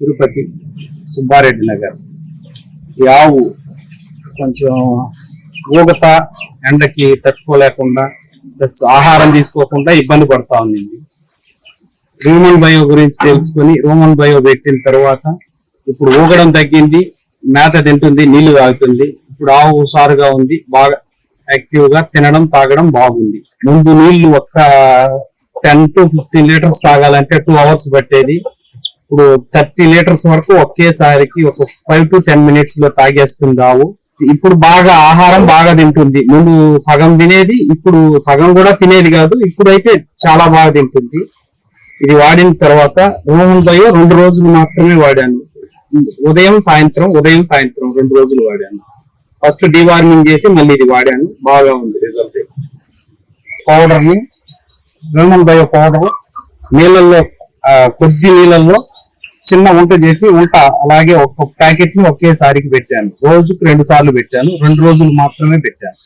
తిరుపతి సుబ్బారెడ్డి నగర్. ఈ ఆవు కొంచెం ఊగత ఎండకి తట్టుకోలేకుండా ప్లస్ ఆహారం తీసుకోకుండా ఇబ్బంది పడతా ఉంది రోమన్ బయో గురించి తెలుసుకొని రోమన్ బయో పెట్టిన తర్వాత ఇప్పుడు ఊగడం తగ్గింది మేత తింటుంది నీళ్ళు తాగుతుంది. ఇప్పుడు ఆవు సారుగా ఉంది బాగా యాక్టివ్గా తినడం తాగడం బాగుంది. ముందు నీళ్ళు ఒక్క టెన్ టు ఫిఫ్టీన్ లీటర్స్ తాగాలంటే టూ అవర్స్ పట్టేది. ఇప్పుడు థర్టీ లీటర్స్ వరకు ఒకేసారికి ఒక ఫైవ్ టు టెన్ మినిట్స్లో తాగేస్తుంది ఆవు. ఇప్పుడు బాగా ఆహారం బాగా తింటుంది. ముందు సగం తినేది ఇప్పుడు సగం కూడా తినేది కాదు ఇప్పుడైతే చాలా బాగా తింటుంది. ఇది వాడిన తర్వాత రోహన్ రెండు రోజులు మాత్రమే వాడాను. ఉదయం సాయంత్రం ఉదయం సాయంత్రం రెండు రోజులు వాడాను. ఫస్ట్ డివార్మింగ్ చేసి మళ్ళీ ఇది వాడాను. బాగా ఉంది రిజల్ట్ పౌడర్ని రోమన్ బయో పౌడర్ నీళ్ళల్లో కొద్ది నీళ్ళల్లో చిన్న వంట చేసి వంట అలాగే ఒక ప్యాకెట్ని ఒకేసారికి పెట్టాను. రోజుకు రెండు సార్లు పెట్టాను. రెండు రోజులు మాత్రమే పెట్టాను.